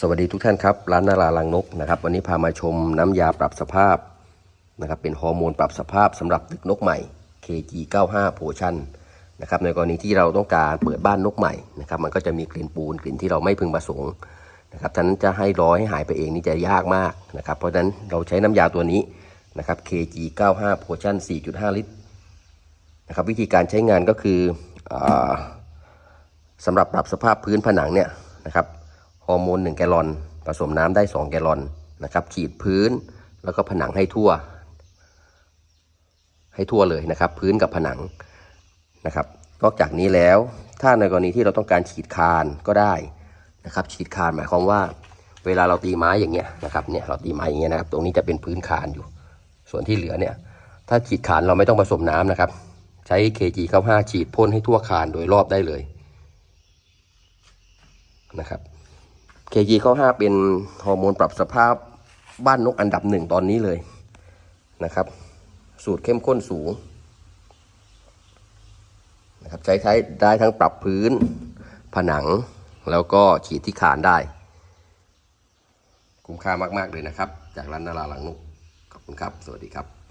สวัสดีทุกท่านครับ ร้านนาราลังนกนะครับ วันนี้พามาชมน้ำยาปรับสภาพนะครับ เป็นฮอร์โมนปรับสภาพสำหรับตึกนกใหม่ KG 95 Potion นะครับ ในกรณีที่เราต้องการเปิดบ้านนกใหม่นะครับ มันก็จะมีกลิ่นปูนกลิ่นที่เราไม่พึงประสงค์นะครับท่านั้นจะให้ร้อยให้หายไปเองนี่จะยากมากนะครับ เพราะฉะนั้นเราใช้น้ำยาตัวนี้นะครับ KG 95 Potion 4.5 ลิตรนะครับ วิธีการใช้งานก็คืออาสำหรับปรับสภาพพื้นผนังเนี่ยนะครับ ฮอร์โมน 1 แกลลอน ผสมน้ำได้ 2 แกลลอนนะครับฉีดพื้นแล้วก็ผนังให้ทั่ว ให้ทั่วเลยนะครับ พื้นกับผนังนะครับ นอกจากนี้แล้วถ้าในกรณีที่เราต้องการฉีดคานก็ได้นะครับ ฉีดคานหมายความว่า เวลาเราตีไม้อย่างเงี้ยนะครับเนี่ยเราตีไม้อย่างเงี้ยนะครับ ตรงนี้จะเป็นพื้นคานอยู่ ส่วนที่เหลือเนี่ย ถ้าฉีดคานเราไม่ต้องผสมน้ำนะครับ ใช้ KG 95 ฉีดพ่นให้ทั่วคานโดยรอบได้เลยนะครับ KG ข้า5เป็นฮอร์โมนปรับสภาพบ้านนกอันดับหนึ่งตอนนี้เลยนะครับ สูตรเข้มข้นสูงนะครับใช้ใช้ได้ทั้งปรับพื้นผนังแล้วก็ฉีดที่คานได้ คุ้มค่ามาก ๆ เลยนะครับ จากร้านนาราหลังนกขอบคุณครับ สวัสดีครับ